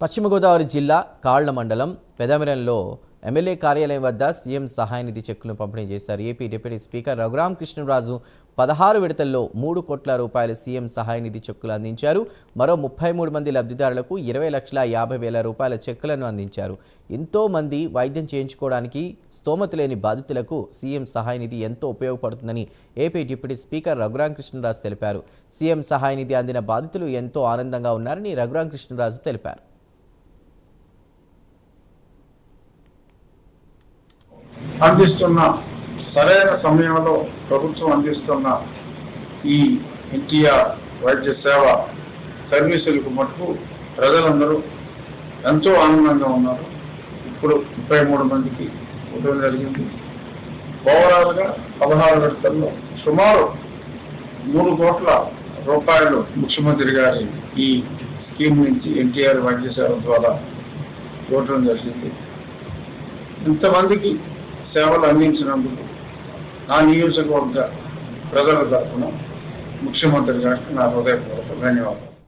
పశ్చిమ గోదావరి జిల్లా కాళ్ళ మండలం పెదమిరంలో ఎమ్మెల్యే కార్యాలయం వద్ద సీఎం సహాయ నిధి చెక్కులను పంపిణీ చేశారు. ఏపీ డిప్యూటీ స్పీకర్ రఘురామకృష్ణరాజు పదహారు విడతల్లో మూడు కోట్ల రూపాయల సీఎం సహాయ నిధి చెక్కులు అందించారు. మరో ముప్పై మూడు మంది లబ్ధిదారులకు ఇరవై లక్షల యాభై వేల రూపాయల చెక్కులను అందించారు. ఎంతోమంది వైద్యం చేయించుకోవడానికి స్తోమత లేని బాధితులకు సీఎం సహాయ నిధి ఎంతో ఉపయోగపడుతుందని AP deputy speaker Raghuram Krishnaraju తెలిపారు. సీఎం సహాయ నిధి అందిన బాధితులు ఎంతో ఆనందంగా ఉన్నారని రఘురాం కృష్ణరాజు తెలిపారు. అందిస్తున్న సరైన సమయంలో ప్రభుత్వం అందిస్తున్న ఈ ఎన్టీఆర్ వైద్య సేవ సర్వీసులకు మటుకు ప్రజలందరూ ఎంతో ఆనందంగా ఉన్నారు. ఇప్పుడు ముప్పై మూడు మందికి ఉండడం జరిగింది. ఓవరాల్గా పదహారు విడతల్లో సుమారు మూడు కోట్ల రూపాయలు ముఖ్యమంత్రి గారి ఈ స్కీమ్ నుంచి ఎన్టీఆర్ వైద్య సేవ ద్వారా ఇవ్వడం జరిగింది. ఇంతమందికి సేవలు అందించినందుకు నా నియోజకవర్గ ప్రజల తరఫున ముఖ్యమంత్రి గారికి నా హృదయపూర్వక ధన్యవాదాలు.